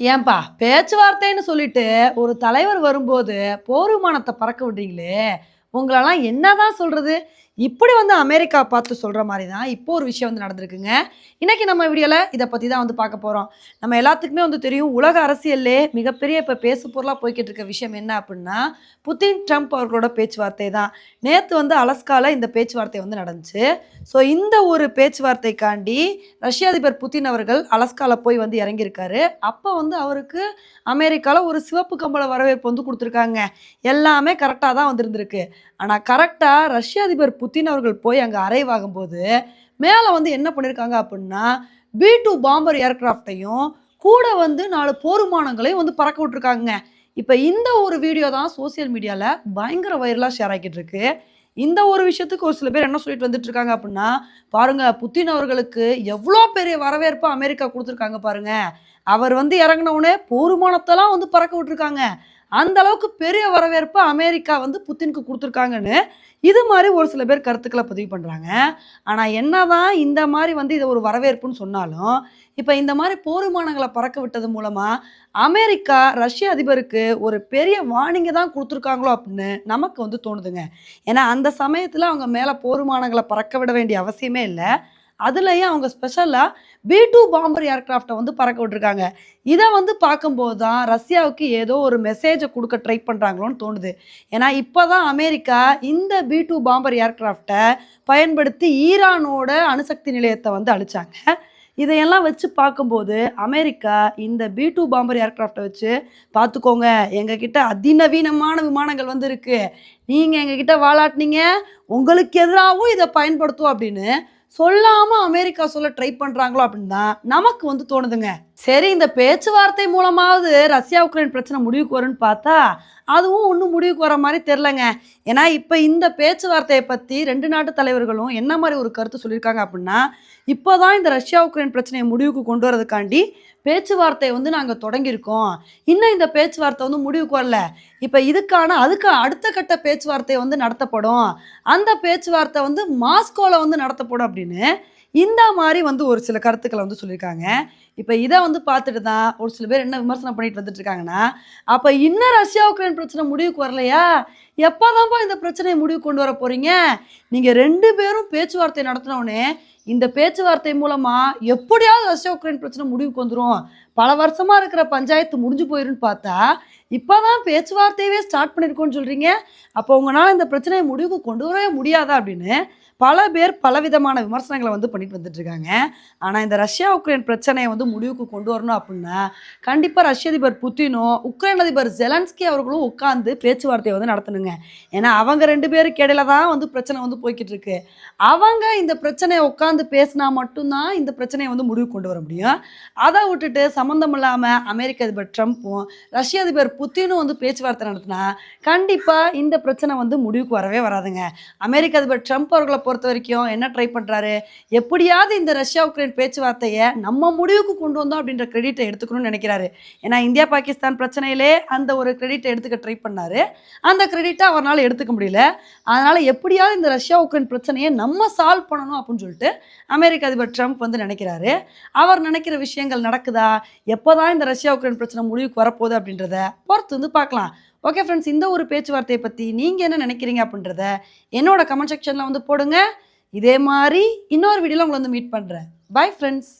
ஏன்பா பேச்சுவார்த்தைன்னு சொல்லிட்டு ஒரு தலைவர் வரும்போது போர்விமானத்தை பறக்க விடுறீங்களே? உங்களெல்லாம் என்னதான் சொல்கிறது இப்படி வந்து அமெரிக்கா பார்த்து சொல்கிற மாதிரி தான் இப்போ ஒரு விஷயம் வந்து நடந்திருக்குங்க. இன்றைக்கி நம்ம வீடியோவில் இதை பற்றி தான் வந்து பார்க்க போகிறோம் நம்ம எல்லாத்துக்குமே வந்து தெரியும் உலக அரசியல்லே மிகப்பெரிய இப்போ பேசு பொருளாக போய்கிட்டு இருக்க விஷயம் என்ன அப்படின்னா புத்தின் ட்ரம்ப் அவர்களோட பேச்சுவார்த்தை தான் நேற்று வந்து அலஸ்கால இந்த பேச்சுவார்த்தை வந்து நடந்துச்சு. ஸோ இந்த ஒரு பேச்சுவார்த்தைக்காண்டி ரஷ்ய அதிபர் புத்தின் அவர்கள் அலஸ்கால போய் வந்து இறங்கியிருக்காரு. அப்போ வந்து அவருக்கு அமெரிக்காவில் ஒரு சிவப்பு கம்பள வரவேற்பு வந்து கொடுத்துருக்காங்க. எல்லாமே கரெக்டாக தான் வந்திருந்திருக்கு. ஆனால் கரெக்டாக ரஷ்ய அதிபர் புத்தின் அவர்கள் போய் அங்கே அரைவாகும் போது மேலே வந்து என்ன பண்ணியிருக்காங்க அப்படின்னா பி டூ பாம்பர் ஏர்க்ராஃப்டையும் கூட வந்து நாலு போருமானங்களையும் வந்து பறக்க விட்டுருக்காங்க. இப்போ இந்த ஒரு வீடியோ தான் சோசியல் மீடியாவில் பயங்கர வைரலாக ஷேர் ஆகிட்டு இருக்கு. இந்த ஒரு விஷயத்துக்கு ஒரு சில பேர் என்ன சொல்லிட்டு வந்துட்டு இருக்காங்க அப்படின்னா பாருங்க புத்தின் அவர்களுக்கு எவ்வளோ பெரிய வரவேற்பு அமெரிக்கா கொடுத்துருக்காங்க பாருங்க. அவர் வந்து இறங்கின உடனே வந்து பறக்க விட்டுருக்காங்க. அந்த அளவுக்கு பெரிய வரவேற்பு அமெரிக்கா வந்து புத்தினுக்கு கொடுத்துருக்காங்கன்னு இது மாதிரி ஒரு சில பேர் கருத்துக்களை பதிவு பண்ணுறாங்க ஆனால் என்னதான் இந்த மாதிரி வந்து இதை ஒரு வரவேற்புன்னு சொன்னாலும் இப்போ இந்த மாதிரி போர் விமானங்களை பறக்க விட்டது மூலமாக அமெரிக்கா ரஷ்ய அதிபருக்கு ஒரு பெரிய வார்னிங்கை தான் கொடுத்துருக்காங்களோ அப்படின்னு நமக்கு வந்து தோணுதுங்க. ஏன்னா அந்த சமயத்தில் அவங்க மேலே போர் விமானங்களை பறக்க விட வேண்டிய அவசியமே இல்லை. அதுலேயும் அவங்க ஸ்பெஷலாக பி டூ பாம்பர் ஏர்க்ராஃப்டை வந்து பறக்க விட்டுருக்காங்க. இதை வந்து பார்க்கும்போது தான் ரஷ்யாவுக்கு ஏதோ ஒரு மெசேஜை கொடுக்க ட்ரை பண்ணுறாங்களோன்னு தோணுது. ஏன்னா இப்போ தான் அமெரிக்கா இந்த பி டூ பாம்பர் ஏர்க்ராஃப்டை பயன்படுத்தி ஈரானோட அணுசக்தி நிலையத்தை வந்து அழிச்சாங்க. இதையெல்லாம் வச்சு பார்க்கும்போது அமெரிக்கா இந்த பி டூ பாம்பர் ஏர்க்ராஃப்டை வச்சு பார்த்துக்கோங்க எங்ககிட்ட அதிநவீனமான விமானங்கள் வந்து இருக்குது நீங்கள் எங்ககிட்ட வாலாட்டினீங்க உங்களுக்கு எதிராகவும் இதை பயன்படுத்துவோம் அப்படின்னு சொல்லாமல் அமெரிக்கா சொல்ல ட்ரை பண்ணுறாங்களோ அப்படின்னு தான் நமக்கு வந்து தோணுதுங்க. சரி இந்த பேச்சுவார்த்தை மூலமாவது ரஷ்யா உக்ரைன் பிரச்சனை முடிவுக்கு வரும்னு பார்த்தா அதுவும் ஒன்றும் முடிவுக்கு வர மாதிரி தெரிலங்க ஏன்னா இப்போ இந்த பேச்சுவார்த்தையை பற்றி ரெண்டு நாட்டு தலைவர்களும் என்ன மாதிரி ஒரு கருத்து சொல்லியிருக்காங்க அப்படின்னா இப்போ தான் இந்த ரஷ்யா உக்ரைன் பிரச்சனையை முடிவுக்கு கொண்டு வரதுக்காண்டி பேச்சுவார்த்தையை வந்து நாங்கள் தொடங்கியிருக்கோம். இன்னும் இந்த பேச்சுவார்த்தை வந்து முடிவுக்கு வரல. இப்போ இதுக்கான அதுக்கு அடுத்த கட்ட பேச்சுவார்த்தை வந்து நடத்தப்படும். அந்த பேச்சுவார்த்தை வந்து மாஸ்கோவில் வந்து நடத்தப்படும் அப்படின்னு இந்த மாதிரி வந்து ஒரு சில கருத்துக்களை வந்து சொல்லியிருக்காங்க. இப்போ இதை வந்து பார்த்துட்டு தான் ஒரு சில பேர் என்ன விமர்சனம் பண்ணிட்டு வந்துட்டு இருக்காங்கன்னா அப்போ இன்னும் ரஷ்யா உக்ரைன் பிரச்சனை முடிவுக்கு வரலையா? எப்போதான்ப்பா இந்த பிரச்சனையை முடிவு கொண்டு வர போகிறீங்க நீங்கள் ரெண்டு பேரும் பேச்சுவார்த்தை நடத்தினோடனே இந்த பேச்சுவார்த்தை மூலமாக எப்படியாவது ரஷ்யா உக்ரைன் பிரச்சனை முடிவுக்கு வந்துடும் பல வருஷமாக இருக்கிற பஞ்சாயத்து முடிஞ்சு போயிருன்னு பார்த்தா இப்போ தான் பேச்சுவார்த்தையவே ஸ்டார்ட் பண்ணியிருக்கோன்னு சொல்கிறீங்க அப்போ உங்களால் இந்த பிரச்சனையை முடிவுக்கு கொண்டு வரவே முடியாதா அப்படின்னு பல பேர் பலவிதமான விமர்சனங்களை வந்து பண்ணிட்டு வந்துட்டுருக்காங்க. ஆனால் இந்த ரஷ்யா உக்ரைன் பிரச்சனையை வந்து முடிவுக்கு கொண்டு வரணும் அப்படின்னா கண்டிப்பாக ரஷ்ய அதிபர் புத்தினும் உக்ரைன் அதிபர் ஜெலன்ஸ்கி அவர்களும் உட்காந்து பேச்சுவார்த்தையை வந்து நடத்தணுங்க. ஏன்னா அவங்க ரெண்டு பேருக்கு இடையில தான் வந்து பிரச்சனை வந்து போய்கிட்டு இருக்கு. அவங்க இந்த பிரச்சனையை உட்காந்து பேசினா மட்டும்தான் இந்த பிரச்சனையை வந்து முடிவுக்கு கொண்டு வர முடியும். அதை விட்டுட்டு சம்மந்தம் இல்லாமல் அமெரிக்க அதிபர் ட்ரம்ப்பும் ரஷ்ய அதிபர் புத்தினும் வந்து பேச்சுவார்த்தை நடத்தினா கண்டிப்பாக இந்த பிரச்சனை வந்து முடிவுக்கு வரவே வராதுங்க. அமெரிக்க அதிபர் ட்ரம்ப் அவர்களை பொறுத்த வரைக்கும் என்ன ட்ரை பண்ணுறாரு எப்படியாவது இந்த ரஷ்யா உக்ரைன் பேச்சுவார்த்தையை நம்ம முடிவுக்கு கொண்டு வந்தோம் அப்படின்ற கிரெடிட்டை எடுத்துக்கணும்னு நினைக்கிறாரு. ஏன்னா இந்தியா பாகிஸ்தான் பிரச்சனையிலே அந்த ஒரு கிரெடிட்டை எடுத்துக்க ட்ரை பண்ணார். அந்த கிரெடிட்டை அவரால் எடுத்துக்க முடியல. அதனால் எப்படியாவது இந்த ரஷ்யா உக்ரைன் பிரச்சனையை நம்ம சால்வ் பண்ணணும் அப்படின்னு சொல்லிட்டு அமெரிக்க அதிபர் ட்ரம்ப் வந்து நினைக்கிறாரு. அவர் நினைக்கிற விஷயங்கள் நடக்குதா? எப்போ தான் இந்த ரஷ்யா உக்ரைன் பிரச்சனை முடிவுக்கு வரப்போகுது அப்படின்றத பொறுத்து வந்து பார்க்கலாம். ஓகே ஃப்ரெண்ட்ஸ் இந்த ஒரு பேச்சுவார்த்தையை பற்றி நீங்கள் என்ன நினைக்கிறீங்க அப்படின்றத என்னோட கமெண்ட் செக்ஷனில் வந்து போடுங்க. இதே மாதிரி இன்னொரு வீடியோவில் உங்களை வந்து மீட் பண்ணுறேன் பை ஃப்ரெண்ட்ஸ்